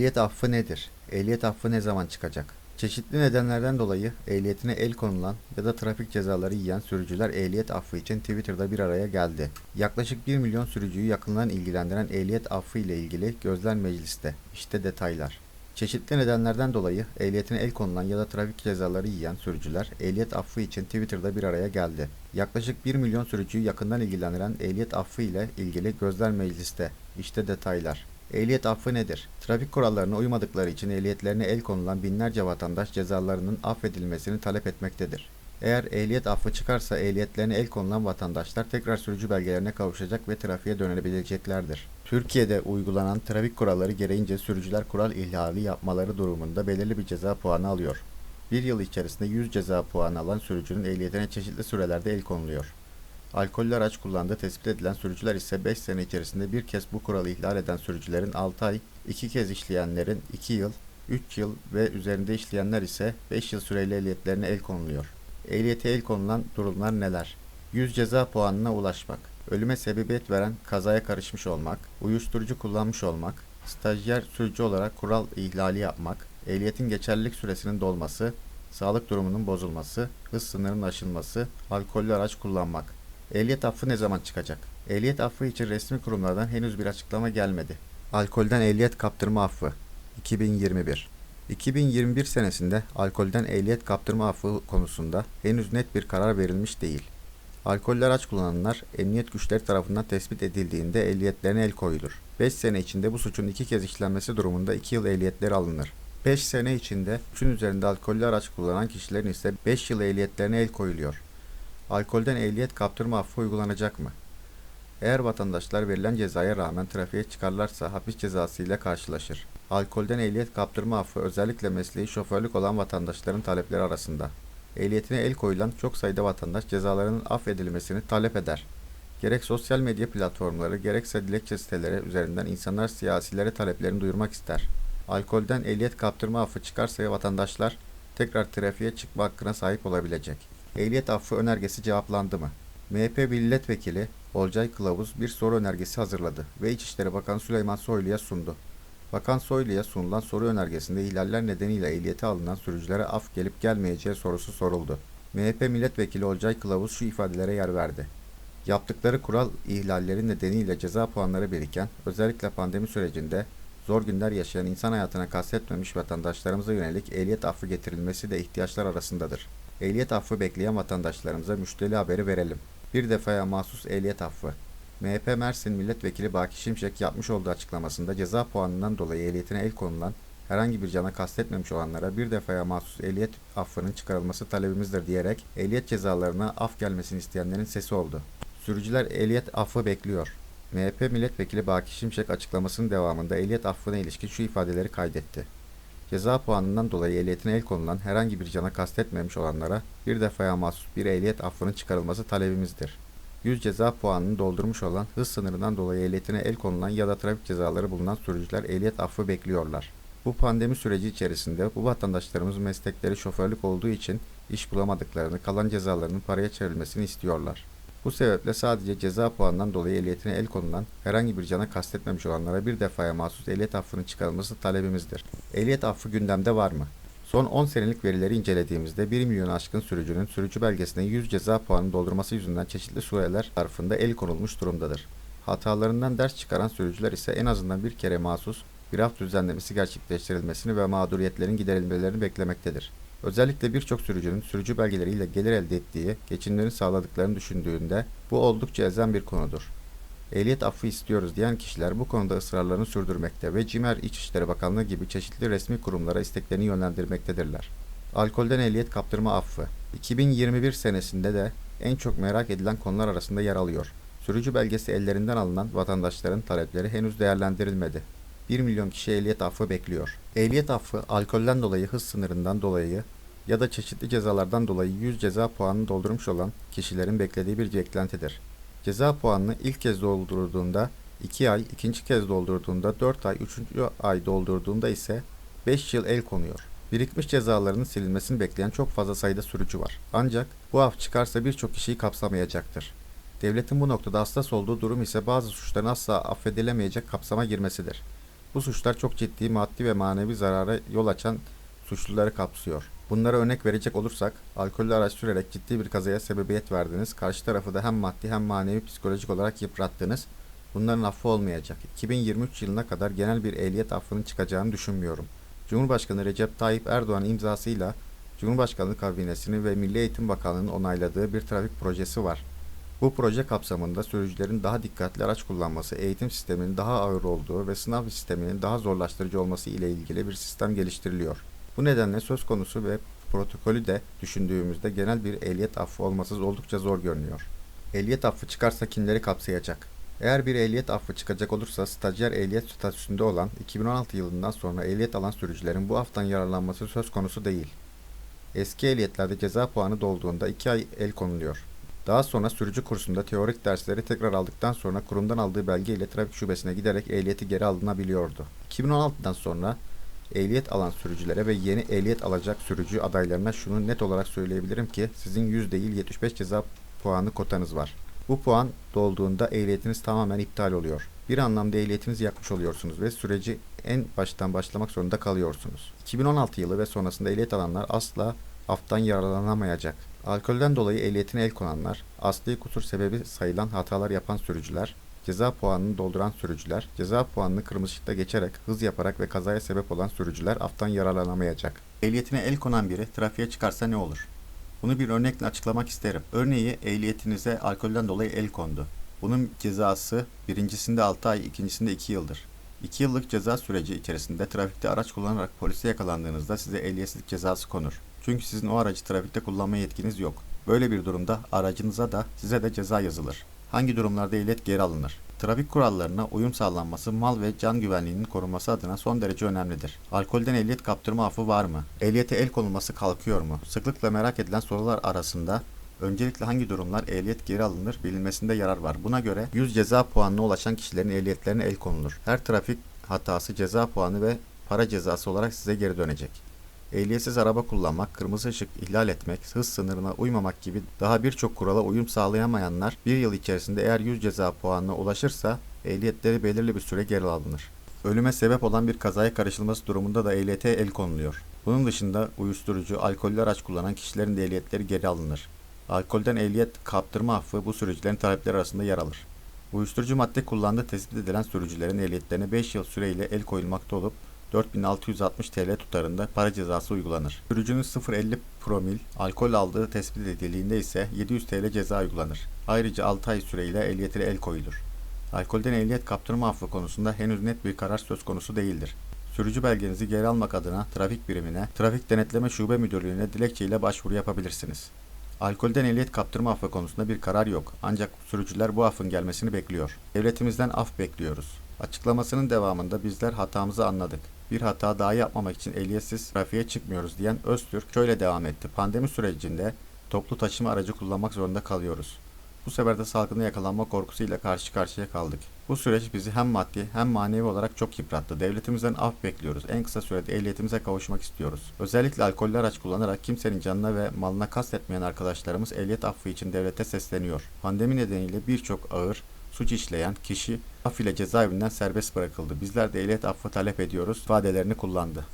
Ehliyet affı nedir? Ehliyet affı ne zaman çıkacak? Çeşitli nedenlerden dolayı ehliyetine el konulan ya da trafik cezaları yiyen sürücüler ehliyet affı için Twitter'da bir araya geldi. Yaklaşık 1 milyon sürücüyü yakından ilgilendiren ehliyet affı ile ilgili gözler mecliste. İşte detaylar. Çeşitli nedenlerden dolayı ehliyetine el konulan ya da trafik cezaları yiyen sürücüler ehliyet affı için Twitter'da bir araya geldi. Yaklaşık 1 milyon sürücüyü yakından ilgilendiren ehliyet affı ile ilgili gözler mecliste. İşte detaylar. Ehliyet affı nedir? Trafik kurallarına uymadıkları için ehliyetlerine el konulan binlerce vatandaş cezalarının affedilmesini talep etmektedir. Eğer ehliyet affı çıkarsa ehliyetlerine el konulan vatandaşlar tekrar sürücü belgelerine kavuşacak ve trafiğe dönebileceklerdir. Türkiye'de uygulanan trafik kuralları gereğince sürücüler kural ihlali yapmaları durumunda belirli bir ceza puanı alıyor. Bir yıl içerisinde 100 ceza puanı alan sürücünün ehliyetine çeşitli sürelerde el konuluyor. Alkollü araç kullandığı tespit edilen sürücüler ise 5 sene içerisinde bir kez bu kuralı ihlal eden sürücülerin 6 ay, 2 kez işleyenlerin 2 yıl, 3 yıl ve üzerinde işleyenler ise 5 yıl süreyle ehliyetlerine el konuluyor. Ehliyete el konulan durumlar neler? 100 ceza puanına ulaşmak, ölüme sebebiyet veren kazaya karışmış olmak, uyuşturucu kullanmış olmak, stajyer sürücü olarak kural ihlali yapmak, ehliyetin geçerlilik süresinin dolması, sağlık durumunun bozulması, hız sınırının aşılması, alkollü araç kullanmak. Ehliyet affı ne zaman çıkacak? Ehliyet affı için resmi kurumlardan henüz bir açıklama gelmedi. Alkolden ehliyet kaptırma affı 2021 2021 senesinde alkolden ehliyet kaptırma affı konusunda henüz net bir karar verilmiş değil. Alkollü araç kullananlar emniyet güçleri tarafından tespit edildiğinde ehliyetlerine el koyulur. 5 sene içinde bu suçun 2 kez işlenmesi durumunda 2 yıl ehliyetleri alınır. 5 sene içinde 3'ün üzerinde alkollü araç kullanan kişilerin ise 5 yıl ehliyetlerine el koyuluyor. Alkolden ehliyet kaptırma affı uygulanacak mı? Eğer vatandaşlar verilen cezaya rağmen trafiğe çıkarlarsa hapis cezası ile karşılaşır. Alkolden ehliyet kaptırma affı özellikle mesleği şoförlük olan vatandaşların talepleri arasında. Ehliyetine el koyulan çok sayıda vatandaş cezalarının affedilmesini talep eder. Gerek sosyal medya platformları gerekse dilekçe siteleri üzerinden insanlar siyasilere taleplerini duyurmak ister. Alkolden ehliyet kaptırma affı çıkarsa vatandaşlar tekrar trafiğe çıkma hakkına sahip olabilecek. Ehliyet affı önergesi cevaplandı mı? MHP milletvekili Olcay Kılavuz bir soru önergesi hazırladı ve İçişleri Bakanı Süleyman Soylu'ya sundu. Bakan Soylu'ya sunulan soru önergesinde ihlaller nedeniyle ehliyete alınan sürücülere af gelip gelmeyeceği sorusu soruldu. MHP milletvekili Olcay Kılavuz şu ifadelere yer verdi. Yaptıkları kural ihlalleri nedeniyle ceza puanları biriken, özellikle pandemi sürecinde zor günler yaşayan insan hayatına kastetmemiş vatandaşlarımıza yönelik ehliyet affı getirilmesi de ihtiyaçlar arasındadır. Ehliyet affı bekleyen vatandaşlarımıza müjdeli haberi verelim. Bir defaya mahsus ehliyet affı. MHP Mersin Milletvekili Baki Şimşek yapmış olduğu açıklamasında ceza puanından dolayı ehliyetine el konulan herhangi bir cana kastetmemiş olanlara bir defaya mahsus ehliyet affının çıkarılması talebimizdir diyerek ehliyet cezalarına af gelmesini isteyenlerin sesi oldu. Sürücüler ehliyet affı bekliyor. MHP Milletvekili Baki Şimşek açıklamasının devamında ehliyet affına ilişkin şu ifadeleri kaydetti. Ceza puanından dolayı ehliyetine el konulan herhangi bir cana kastetmemiş olanlara bir defaya mahsus bir ehliyet affının çıkarılması talebimizdir. 100 ceza puanını doldurmuş olan hız sınırından dolayı ehliyetine el konulan ya da trafik cezaları bulunan sürücüler ehliyet affı bekliyorlar. Bu pandemi süreci içerisinde bu vatandaşlarımız meslekleri şoförlük olduğu için iş bulamadıklarını, kalan cezalarının paraya çevrilmesini istiyorlar. Bu sebeple sadece ceza puanından dolayı ehliyetine el konulan herhangi bir cana kastetmemiş olanlara bir defaya mahsus ehliyet affının çıkarılması talebimizdir. Ehliyet affı gündemde var mı? Son 10 senelik verileri incelediğimizde 1 milyon aşkın sürücünün sürücü belgesine 100 ceza puanı doldurması yüzünden çeşitli sureler tarafında el konulmuş durumdadır. Hatalarından ders çıkaran sürücüler ise en azından bir kere mahsus bir af düzenlemesi gerçekleştirilmesini ve mağduriyetlerin giderilmelerini beklemektedir. Özellikle birçok sürücünün sürücü belgeleriyle gelir elde ettiği, geçimlerini sağladıklarını düşündüğünde bu oldukça elzem bir konudur. Ehliyet affı istiyoruz diyen kişiler bu konuda ısrarlarını sürdürmekte ve CİMER İçişleri Bakanlığı gibi çeşitli resmi kurumlara isteklerini yönlendirmektedirler. Alkolden ehliyet kaptırma affı 2021 senesinde de en çok merak edilen konular arasında yer alıyor. Sürücü belgesi ellerinden alınan vatandaşların talepleri henüz değerlendirilmedi. 1 milyon kişi ehliyet affı bekliyor. Ehliyet affı alkolden dolayı hız sınırından dolayı ya da çeşitli cezalardan dolayı 100 ceza puanını doldurmuş olan kişilerin beklediği bir beklentidir. Ceza puanını ilk kez doldurduğunda 2 ay, ikinci kez doldurduğunda 4 ay, üçüncü ay doldurduğunda ise 5 yıl el konuyor. Birikmiş cezalarının silinmesini bekleyen çok fazla sayıda sürücü var. Ancak bu af çıkarsa birçok kişiyi kapsamayacaktır. Devletin bu noktada hassas olduğu durum ise bazı suçların asla affedilemeyecek kapsama girmesidir. Bu suçlar çok ciddi maddi ve manevi zarara yol açan suçluları kapsıyor. Bunlara örnek verecek olursak, alkollü araç sürerek ciddi bir kazaya sebebiyet verdiniz, karşı tarafı da hem maddi hem manevi psikolojik olarak yıprattınız. Bunların affı olmayacak. 2023 yılına kadar genel bir ehliyet affının çıkacağını düşünmüyorum. Cumhurbaşkanı Recep Tayyip Erdoğan imzasıyla Cumhurbaşkanlığı kabinesinin ve Milli Eğitim Bakanlığı'nın onayladığı bir trafik projesi var. Bu proje kapsamında sürücülerin daha dikkatli araç kullanması, eğitim sisteminin daha ağır olduğu ve sınav sisteminin daha zorlaştırıcı olması ile ilgili bir sistem geliştiriliyor. Bu nedenle söz konusu ve protokolü de düşündüğümüzde genel bir ehliyet affı olmasız oldukça zor görünüyor. Ehliyet affı çıkarsa kimleri kapsayacak? Eğer bir ehliyet affı çıkacak olursa stajyer ehliyet statüsünde olan 2016 yılından sonra ehliyet alan sürücülerin bu aftan yararlanması söz konusu değil. Eski ehliyetlerde ceza puanı dolduğunda 2 ay el konuluyor. Daha sonra sürücü kursunda teorik dersleri tekrar aldıktan sonra kurumdan aldığı belge ile trafik şubesine giderek ehliyeti geri alınabiliyordu. 2016'dan sonra ehliyet alan sürücülere ve yeni ehliyet alacak sürücü adaylarına şunu net olarak söyleyebilirim ki sizin 100 değil 75 ceza puanı kotanız var. Bu puan dolduğunda ehliyetiniz tamamen iptal oluyor. Bir anlamda ehliyetinizi yakmış oluyorsunuz ve süreci en baştan başlamak zorunda kalıyorsunuz. 2016 yılı ve sonrasında ehliyet alanlar asla aftan yararlanamayacak. Alkolden dolayı ehliyetine el konanlar, asli kusur sebebi sayılan hatalar yapan sürücüler, ceza puanını dolduran sürücüler, ceza puanını kırmızı ışıkta geçerek, hız yaparak ve kazaya sebep olan sürücüler aftan yararlanamayacak. Ehliyetine el konan biri trafiğe çıkarsa ne olur? Bunu bir örnekle açıklamak isterim. Örneği ehliyetinize alkolden dolayı el kondu. Bunun cezası birincisinde 6 ay, ikincisinde 2 yıldır. 2 yıllık ceza süreci içerisinde trafikte araç kullanarak polise yakalandığınızda size ehliyetsizlik cezası konur. Çünkü sizin o aracı trafikte kullanma yetkiniz yok. Böyle bir durumda aracınıza da size de ceza yazılır. Hangi durumlarda ehliyet geri alınır? Trafik kurallarına uyum sağlanması mal ve can güvenliğinin korunması adına son derece önemlidir. Alkolden ehliyet kaptırma affı var mı? Ehliyete el konulması kalkıyor mu? Sıklıkla merak edilen sorular arasında Öncelikle hangi durumlar ehliyet geri alınır bilinmesinde yarar var. Buna göre 100 ceza puanına ulaşan kişilerin ehliyetlerine el konulur. Her trafik hatası ceza puanı ve para cezası olarak size geri dönecek. Ehliyetsiz araba kullanmak, kırmızı ışık ihlal etmek, hız sınırına uymamak gibi daha birçok kurala uyum sağlayamayanlar bir yıl içerisinde eğer 100 ceza puanına ulaşırsa ehliyetleri belirli bir süre geri alınır. Ölüme sebep olan bir kazaya karışılması durumunda da ehliyete el konuluyor. Bunun dışında uyuşturucu, alkollü araç kullanan kişilerin de ehliyetleri geri alınır. Alkolden ehliyet kaptırma affı bu sürücülerin talepleri arasında yer alır. Uyuşturucu madde kullandığı tespit edilen sürücülerin ehliyetlerine 5 yıl süreyle el koyulmakta olup 4660 TL tutarında para cezası uygulanır. Sürücünün 0.50 promil alkol aldığı tespit edildiğinde ise 700 TL ceza uygulanır. Ayrıca 6 ay süreyle ehliyetine el koyulur. Alkolden ehliyet kaptırma affı konusunda henüz net bir karar söz konusu değildir. Sürücü belgenizi geri almak adına trafik birimine, trafik denetleme şube müdürlüğüne dilekçeyle başvuru yapabilirsiniz. Alkolden ehliyet kaptırma affı konusunda bir karar yok. Ancak sürücüler bu affın gelmesini bekliyor. Devletimizden af bekliyoruz. Açıklamasının devamında bizler hatamızı anladık. Bir hata daha yapmamak için ehliyetsiz trafiğe çıkmıyoruz diyen Öztürk şöyle devam etti. Pandemi sürecinde toplu taşıma aracı kullanmak zorunda kalıyoruz. Bu sefer de salgına yakalanma korkusuyla karşı karşıya kaldık. Bu süreç bizi hem maddi hem manevi olarak çok yıprattı. Devletimizden af bekliyoruz. En kısa sürede ehliyetimize kavuşmak istiyoruz. Özellikle alkollü araç kullanarak kimsenin canına ve malına kastetmeyen arkadaşlarımız ehliyet affı için devlete sesleniyor. Pandemi nedeniyle birçok ağır suç işleyen kişi af ile cezaevinden serbest bırakıldı. Bizler de ehliyet affı talep ediyoruz ifadelerini kullandı.